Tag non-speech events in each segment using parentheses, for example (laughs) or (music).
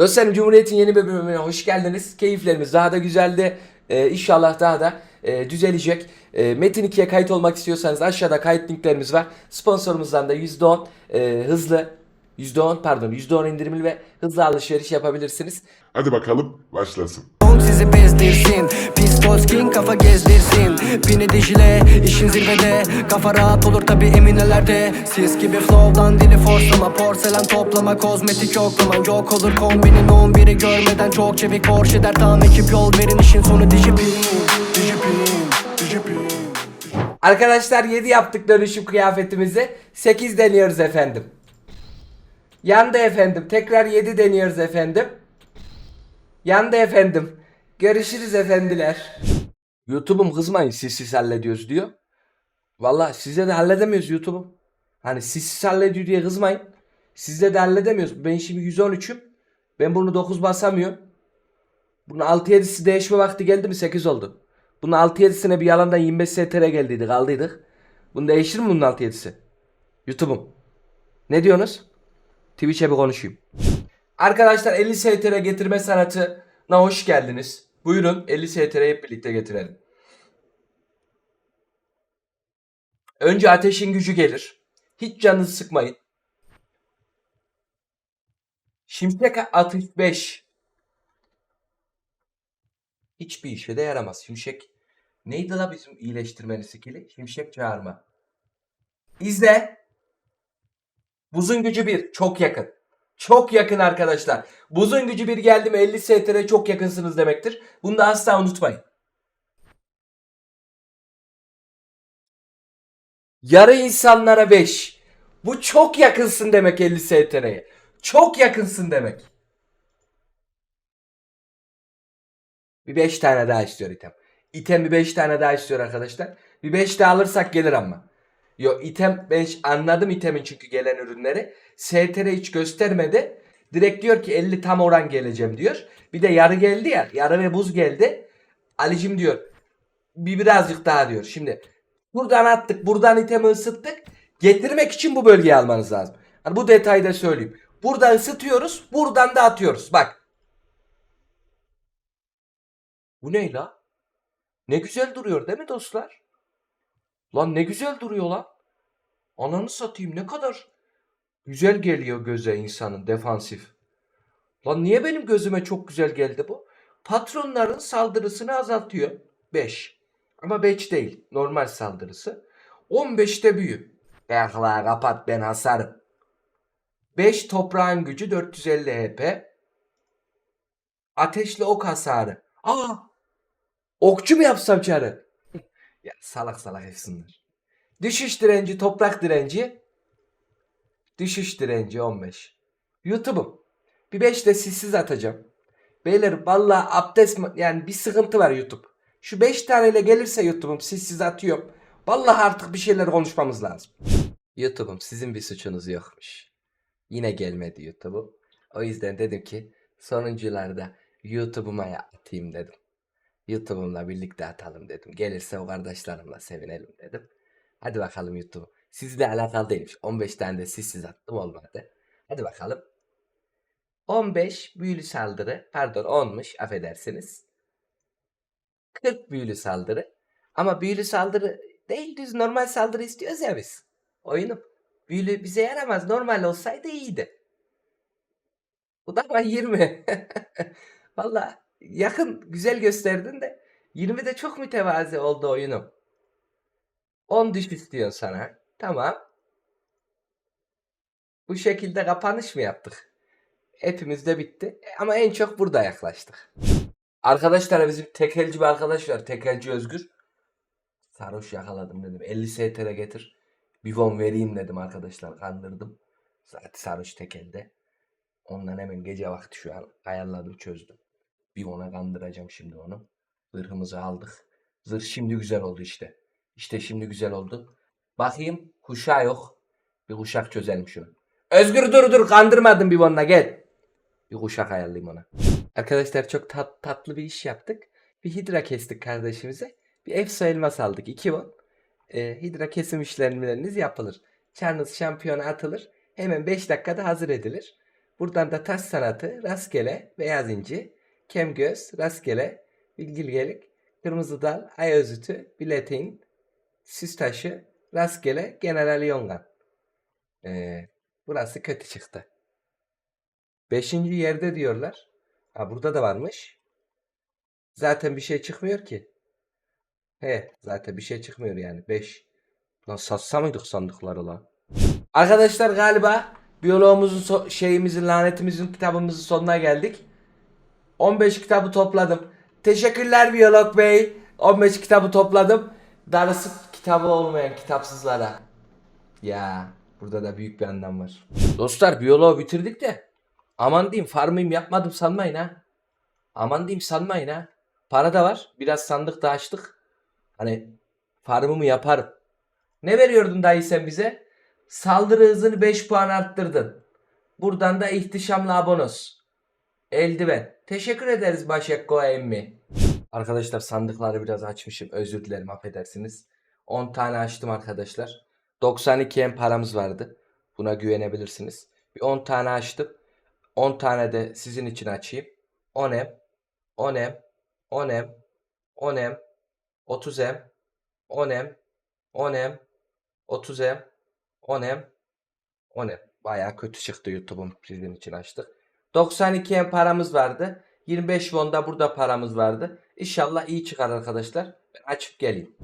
Dostlarım Cumhuriyet'in yeni bölümüne hoş geldiniz. Keyiflerimiz daha da güzeldi. Ee, inşallah daha da e, düzelecek. E, Metin 2'ye kayıt olmak istiyorsanız aşağıda kayıt linklerimiz var. Sponsorumuzdan da %10 e, hızlı %10 pardon %10 indirimli ve hızlı alışveriş yapabilirsiniz. Hadi bakalım başlasın. Sizi bezdirsin Pistol skin kafa gezdirsin Bini dijile işin zirvede Kafa rahat olur tabi eminelerde Sis gibi flow'dan dili forslama Porselen toplama kozmetik yoklama Yok olur kombinin 11'i görmeden Çok çevik borç eder tam ekip yol verin işin sonu Dijipin Arkadaşlar 7 yaptık dönüşüm kıyafetimizi. 8 deniyoruz efendim. Yandı efendim. Tekrar 7 deniyoruz efendim. Yandı efendim. Görüşürüz efendiler. YouTube'um kızmayın siz siz hallediyoruz diyor. Valla size de halledemiyoruz YouTube'um. Hani siz siz hallediyor diye kızmayın. Sizle de halledemiyoruz. Ben şimdi 113'üm. Ben bunu 9 basamıyorum. Bunun 6-7'si değişme vakti geldi mi 8 oldu. Bunun 6-7'sine bir yalandan 25 STR geldiydi kaldıydık. Bunu değiştirir mi bunun 6-7'si? YouTube'um. Ne diyorsunuz? Twitch'e bir konuşayım. Arkadaşlar 50 STR getirme sanatına hoş geldiniz. Buyurun 50 STR hep birlikte getirelim. Önce ateşin gücü gelir. Hiç canınızı sıkmayın. Şimşek 65. Hiçbir işe de yaramaz. Şimşek neydi la bizim iyileştirmeni skili? Şimşek çağırma. İzle. Buzun gücü 1. Çok yakın. Çok yakın arkadaşlar. Buzun gücü 1 geldi mi 50 STR çok yakınsınız demektir. Bunu da asla unutmayın. Yarı insanlara 5. Bu çok yakınsın demek 50 STR'ye. Çok yakınsın demek. Bir 5 tane daha istiyor item. İtem bir 5 tane daha istiyor arkadaşlar. Bir 5 daha alırsak gelir ama. Yo item ben anladım itemin çünkü gelen ürünleri. STR hiç göstermedi. Direkt diyor ki 50 tam oran geleceğim diyor. Bir de yarı geldi ya. Yarı ve buz geldi. Alicim diyor. Bir birazcık daha diyor. Şimdi buradan attık. Buradan itemi ısıttık. Getirmek için bu bölgeyi almanız lazım. Hani bu detayı da söyleyeyim. Burada ısıtıyoruz. Buradan da atıyoruz. Bak. Bu ne la? Ne güzel duruyor değil mi dostlar? Lan ne güzel duruyor lan. Ananı satayım ne kadar güzel geliyor göze insanın defansif. Lan niye benim gözüme çok güzel geldi bu? Patronların saldırısını azaltıyor. 5. Ama 5 değil. Normal saldırısı. 15'te büyü. Ehla kapat ben hasarım. 5 toprağın gücü 450 HP. Ateşli ok hasarı. Aa! Okçu mu yapsam çarı? Ya salak salak hepsinler. Düşüş direnci, toprak direnci. Düşüş direnci 15. YouTube'um. Bir 5 de sizsiz atacağım. Beyler vallahi abdest yani bir sıkıntı var YouTube. Şu 5 taneyle gelirse YouTube'um sizsiz atıyorum. Vallahi artık bir şeyler konuşmamız lazım. YouTube'um sizin bir suçunuz yokmuş. Yine gelmedi YouTube'um. O yüzden dedim ki sonuncularda YouTube'uma atayım dedim. YouTube'umla birlikte atalım dedim. Gelirse o kardeşlerimle sevinelim dedim. Hadi bakalım YouTube. Sizle alakalı değilmiş. 15 tane de sizsiz attım olmadı. Hadi bakalım. 15 büyülü saldırı. Pardon 10'muş affedersiniz. 40 büyülü saldırı. Ama büyülü saldırı değil düz normal saldırı istiyoruz ya biz. Oyunum. Büyülü bize yaramaz. Normal olsaydı iyiydi. Bu da ama 20. (laughs) Valla yakın güzel gösterdin de 20 de çok mütevazi oldu oyunum. 10 düş istiyorsun sana. Tamam. Bu şekilde kapanış mı yaptık? Hepimiz de bitti. E, Ama en çok burada yaklaştık. Arkadaşlar bizim tekelci bir arkadaş var. Tekelci Özgür. Sarhoş yakaladım dedim. 50 STR getir. Bir von vereyim dedim arkadaşlar. Kandırdım. Zaten sarhoş tekelde. Ondan hemen gece vakti şu an ayarladım çözdüm. Bir ona kandıracağım şimdi onu. Zırhımızı aldık. Zırh şimdi güzel oldu işte. İşte şimdi güzel oldu. Bakayım kuşağı yok. Bir kuşak çözelim şunu. Özgür dur dur kandırmadım bir onunla gel. Bir kuşak ayarlayayım ona. Arkadaşlar çok tat, tatlı bir iş yaptık. Bir hidra kestik kardeşimize. Bir efso elmas aldık. 2 won. Ee, hidra kesim işlemleriniz yapılır. Çarınız şampiyona atılır. Hemen 5 dakikada hazır edilir. Buradan da taş sanatı rastgele beyaz inci, kem göz rastgele bilgilgelik, kırmızı dal, ay özütü, biletin, süs taşı rastgele general yongan. Ee, burası kötü çıktı. Beşinci yerde diyorlar. Ha burada da varmış. Zaten bir şey çıkmıyor ki. He zaten bir şey çıkmıyor yani. 5. Lan satsa mıydık sandıkları lan? Arkadaşlar galiba biyoloğumuzun so- şeyimizin lanetimizin kitabımızın sonuna geldik. 15 kitabı topladım. Teşekkürler biyolog bey. 15 kitabı topladım. Darısı kitabı olmayan kitapsızlara. Ya burada da büyük bir anlam var. Dostlar biyoloğu bitirdik de aman diyeyim farmıyım yapmadım sanmayın ha. Aman diyeyim sanmayın ha. Para da var. Biraz sandık da açtık. Hani farmımı yaparım. Ne veriyordun dayı sen bize? Saldırı hızını 5 puan arttırdın. Buradan da ihtişamlı abonos. Eldiven. Teşekkür ederiz Başakko emmi. Arkadaşlar sandıkları biraz açmışım. Özür dilerim affedersiniz. 10 tane açtım arkadaşlar. 92 em paramız vardı. Buna güvenebilirsiniz. Bir 10 tane açtım. 10 tane de sizin için açayım. 10 em. 10 em. 10 em. 10 em. 30 em. 10 em. 10 em. 30 em. 10 em. 10 em. Bayağı kötü çıktı YouTube'un sizin için açtık. 92 em paramız vardı. 25 won da burada paramız vardı. İnşallah iyi çıkar arkadaşlar. Ben açıp geleyim.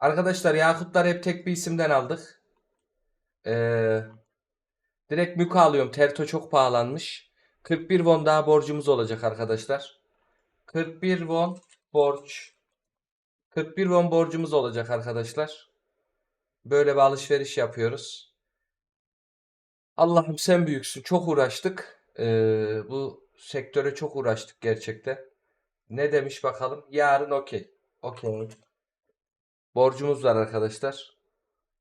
Arkadaşlar yakutlar hep tek bir isimden aldık. Ee, direkt Müka alıyorum. Terto çok pahalanmış. 41 won daha borcumuz olacak arkadaşlar. 41 won borç. 41 won borcumuz olacak arkadaşlar. Böyle bir alışveriş yapıyoruz. Allah'ım sen büyüksün. Çok uğraştık. Ee, bu sektöre çok uğraştık gerçekten. Ne demiş bakalım? Yarın okey. Okey. Borcumuz var arkadaşlar.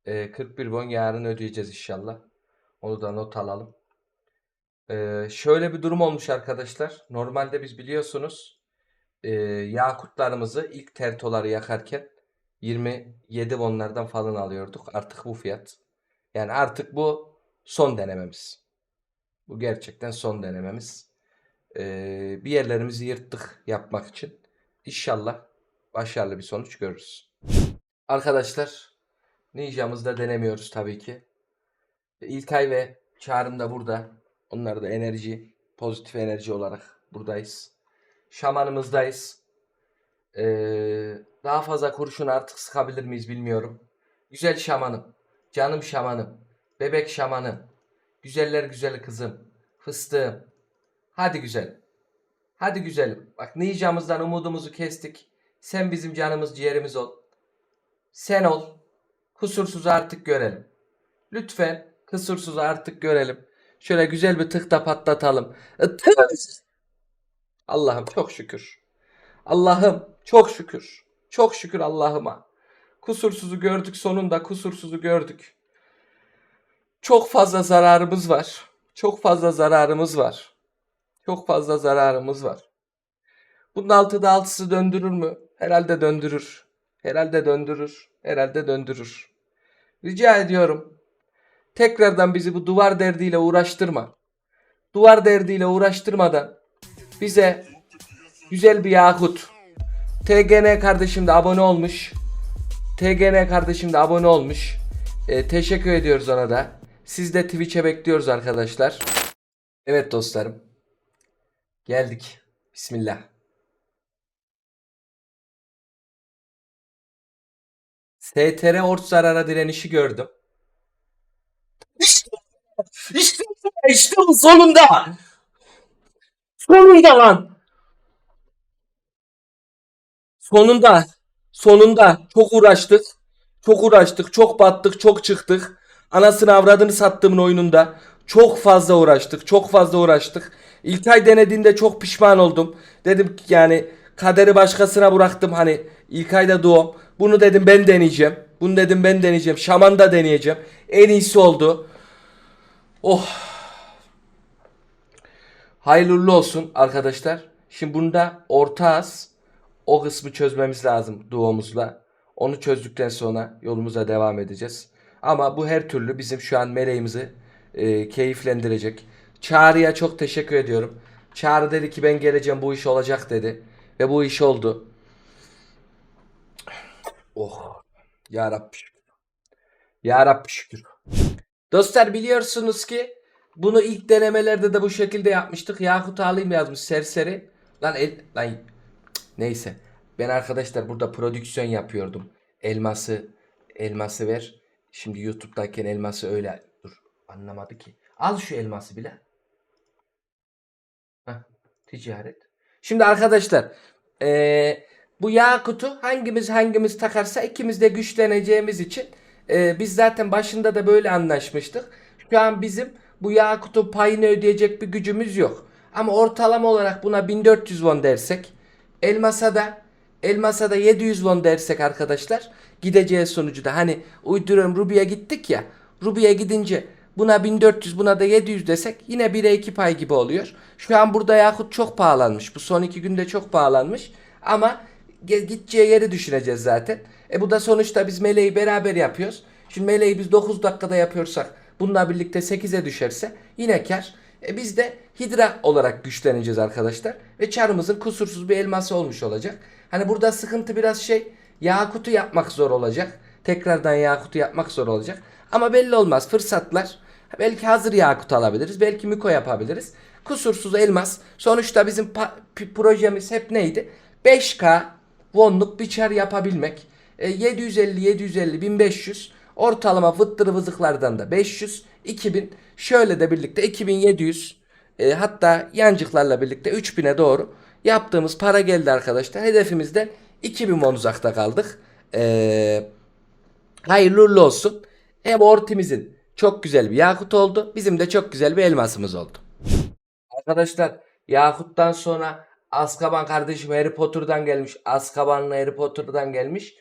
Ee, 41 won yarın ödeyeceğiz inşallah. Onu da not alalım. Ee, şöyle bir durum olmuş arkadaşlar. Normalde biz biliyorsunuz e, yakutlarımızı ilk tertoları yakarken 27 wonlardan falan alıyorduk. Artık bu fiyat. Yani artık bu son denememiz. Bu gerçekten son denememiz. Ee, bir yerlerimizi yırttık yapmak için. İnşallah başarılı bir sonuç görürüz. Arkadaşlar Ninja'mızda denemiyoruz tabii ki. İlkay ve Çağrım da burada. Onlar da enerji, pozitif enerji olarak buradayız. Şamanımızdayız. Ee, daha fazla kurşun artık sıkabilir miyiz bilmiyorum. Güzel şamanım, canım şamanım, bebek şamanım, güzeller güzeli kızım, fıstığım. Hadi güzel. Hadi güzelim. Bak ninjamızdan umudumuzu kestik. Sen bizim canımız ciğerimiz ol. Sen ol. Kusursuz artık görelim. Lütfen kusursuz artık görelim. Şöyle güzel bir tıkta patlatalım. Tık! Allah'ım çok şükür. Allah'ım çok şükür. Çok şükür Allah'ıma. Kusursuzu gördük sonunda kusursuzu gördük. Çok fazla zararımız var. Çok fazla zararımız var. Çok fazla zararımız var. Bunun altıda altısı döndürür mü? Herhalde döndürür. Herhalde döndürür. Herhalde döndürür. Rica ediyorum. Tekrardan bizi bu duvar derdiyle uğraştırma. Duvar derdiyle uğraştırmadan bize güzel bir yakut. TGN kardeşim de abone olmuş. TGN kardeşim de abone olmuş. Ee, teşekkür ediyoruz ona da. Siz de Twitch'e bekliyoruz arkadaşlar. Evet dostlarım. Geldik. Bismillah. STR ort zarara direnişi gördüm. İşte, işte, işte sonunda. Sonunda lan. Sonunda. Sonunda. Çok uğraştık. Çok uğraştık. Çok battık. Çok çıktık. Anasını avradını sattığımın oyununda. Çok fazla uğraştık. Çok fazla uğraştık. İlk ay denediğimde çok pişman oldum. Dedim ki yani kaderi başkasına bıraktım hani ilk ayda doğum. Bunu dedim ben deneyeceğim. Bunu dedim ben deneyeceğim. Şaman da deneyeceğim. En iyisi oldu. Oh. Hayırlı olsun arkadaşlar. Şimdi bunda ortağız. O kısmı çözmemiz lazım duomuzla. Onu çözdükten sonra yolumuza devam edeceğiz. Ama bu her türlü bizim şu an meleğimizi e, keyiflendirecek. Çağrı'ya çok teşekkür ediyorum. Çağrı dedi ki ben geleceğim bu iş olacak dedi. Ve bu iş oldu. Oh. Ya Rabbi şükür. Ya Rabbi şükür. Dostlar biliyorsunuz ki bunu ilk denemelerde de bu şekilde yapmıştık. Yakut alayım yazmış serseri. Lan el lan neyse. Ben arkadaşlar burada prodüksiyon yapıyordum. Elması elması ver. Şimdi YouTube'dayken elması öyle dur anlamadı ki. Al şu elması bile. Heh, ticaret. Şimdi arkadaşlar eee, bu Yakut'u hangimiz hangimiz takarsa ikimiz de güçleneceğimiz için eee, biz zaten başında da böyle anlaşmıştık. Şu an bizim bu Yakut'un payını ödeyecek bir gücümüz yok. Ama ortalama olarak buna 1400 won dersek elmasa da elmasa da 700 won dersek arkadaşlar gideceği sonucu da hani uyduruyorum Ruby'ye gittik ya Ruby'ye gidince buna 1400 buna da 700 desek yine 1'e 2 pay gibi oluyor. Şu an burada Yakut çok pahalanmış. Bu son iki günde çok pahalanmış. Ama gideceği yeri düşüneceğiz zaten. E bu da sonuçta biz meleği beraber yapıyoruz. Şimdi meleği biz 9 dakikada yapıyorsak bununla birlikte 8'e düşerse yine kar. E biz de hidra olarak güçleneceğiz arkadaşlar. Ve çarımızın kusursuz bir elması olmuş olacak. Hani burada sıkıntı biraz şey Yakut'u yapmak zor olacak. Tekrardan Yakut'u yapmak zor olacak. Ama belli olmaz fırsatlar. Belki hazır Yakut alabiliriz. Belki Miko yapabiliriz. Kusursuz elmas. Sonuçta bizim projemiz hep neydi? 5K wonluk bir çar yapabilmek. E, 750, 750, 1500. Ortalama vıttırı vızıklardan da 500, 2000. Şöyle de birlikte 2700. e, hatta yancıklarla birlikte 3000'e doğru yaptığımız para geldi arkadaşlar. Hedefimizden 2000 won uzakta kaldık. Eee Hayırlı olsun. Hem ortimizin çok güzel bir yakut oldu. Bizim de çok güzel bir elmasımız oldu. Arkadaşlar Yakut'tan sonra Azkaban kardeşim Harry Potter'dan gelmiş. Azkaban'la Harry Potter'dan gelmiş.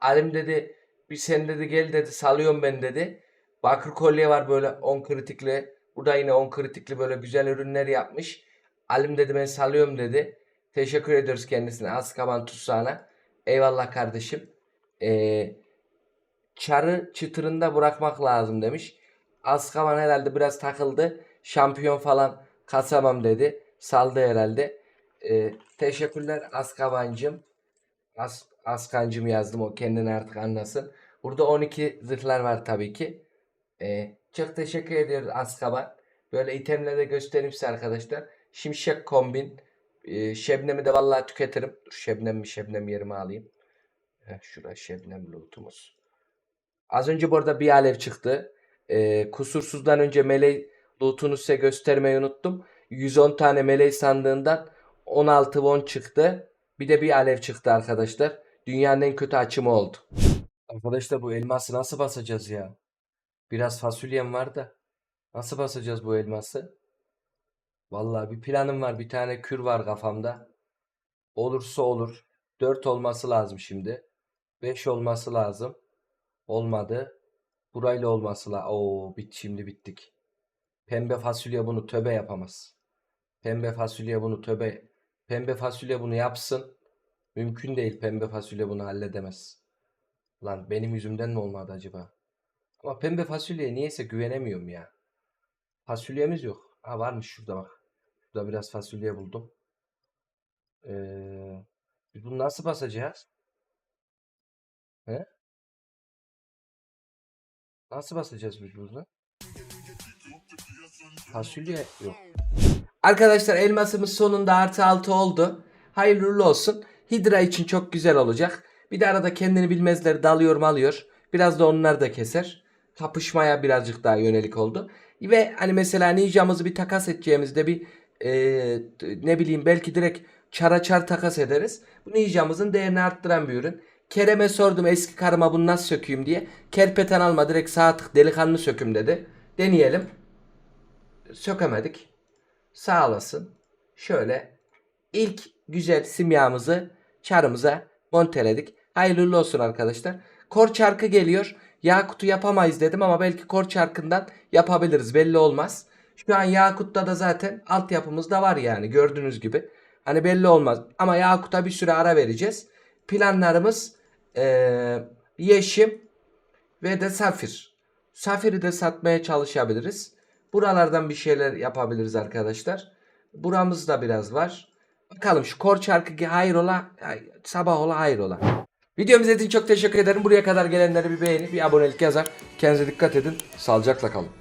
Alim dedi bir sen dedi gel dedi salıyorum ben dedi. Bakır kolye var böyle 10 kritikli. Burada yine 10 kritikli böyle güzel ürünler yapmış. Alim dedi ben salıyorum dedi. Teşekkür ediyoruz kendisine Azkaban tutsağına. Eyvallah kardeşim. Eee çarı çıtırında bırakmak lazım demiş. Azkaban herhalde biraz takıldı. Şampiyon falan kasamam dedi. Saldı herhalde. Ee, teşekkürler Azkabancım. As, Askancım yazdım o kendini artık anlasın. Burada 12 zırhlar var tabii ki. Ee, çok teşekkür ediyoruz Azkaban. Böyle itemleri de göstereyim size arkadaşlar. Şimşek kombin. Ee, şebnemi de vallahi tüketirim. Dur şebnem mi şebnem yerime alayım. Heh, şurada şebnem lootumuz. Az önce bu arada bir alev çıktı. Ee, kusursuzdan önce meleği lootunu size göstermeyi unuttum. 110 tane meleği sandığından 16 won çıktı. Bir de bir alev çıktı arkadaşlar. Dünyanın en kötü açımı oldu. Arkadaşlar bu elması nasıl basacağız ya? Biraz fasulyem var da. Nasıl basacağız bu elması? Vallahi bir planım var. Bir tane kür var kafamda. Olursa olur. 4 olması lazım şimdi. 5 olması lazım. Olmadı. Burayla olması la. Oo bit şimdi bittik. Pembe fasulye bunu töbe yapamaz. Pembe fasulye bunu töbe. Pembe fasulye bunu yapsın. Mümkün değil pembe fasulye bunu halledemez. Lan benim yüzümden mi olmadı acaba? Ama pembe fasulyeye niyeyse güvenemiyorum ya. Fasulyemiz yok. Ha varmış şurada bak. Şurada biraz fasulye buldum. Ee, bunu nasıl basacağız? He? Nasıl basacağız biz bunu? Fasulye yok. Arkadaşlar elmasımız sonunda artı 6 oldu. Hayırlı olsun. Hidra için çok güzel olacak. Bir de arada kendini bilmezleri dalıyor malıyor. Biraz da onlar da keser. Kapışmaya birazcık daha yönelik oldu. Ve hani mesela ninjamızı bir takas edeceğimizde bir eee, ne bileyim belki direkt çara çar takas ederiz. Bu ninjamızın değerini arttıran bir ürün. Kerem'e sordum eski karıma bunu nasıl sökeyim diye. Kerpeten alma direkt sağ tık delikanlı söküm dedi. Deneyelim. Sökemedik. Sağ olasın. Şöyle ilk güzel simyamızı çarımıza monteledik. Hayırlı olsun arkadaşlar. Kor çarkı geliyor. Yakut'u yapamayız dedim ama belki kor çarkından yapabiliriz. Belli olmaz. Şu an Yakut'ta da zaten altyapımız da var yani gördüğünüz gibi. Hani belli olmaz. Ama Yakut'a bir süre ara vereceğiz. Planlarımız eee, yeşim ve de safir. Safiri de satmaya çalışabiliriz. Buralardan bir şeyler yapabiliriz arkadaşlar. Buramızda biraz var. Bakalım şu kor çarkı hayrola ay, sabah ola hayrola. Videomu izlediğiniz için çok teşekkür ederim. Buraya kadar gelenlere bir beğeni, bir abonelik yazar. Kendinize dikkat edin. Sağlıcakla kalın.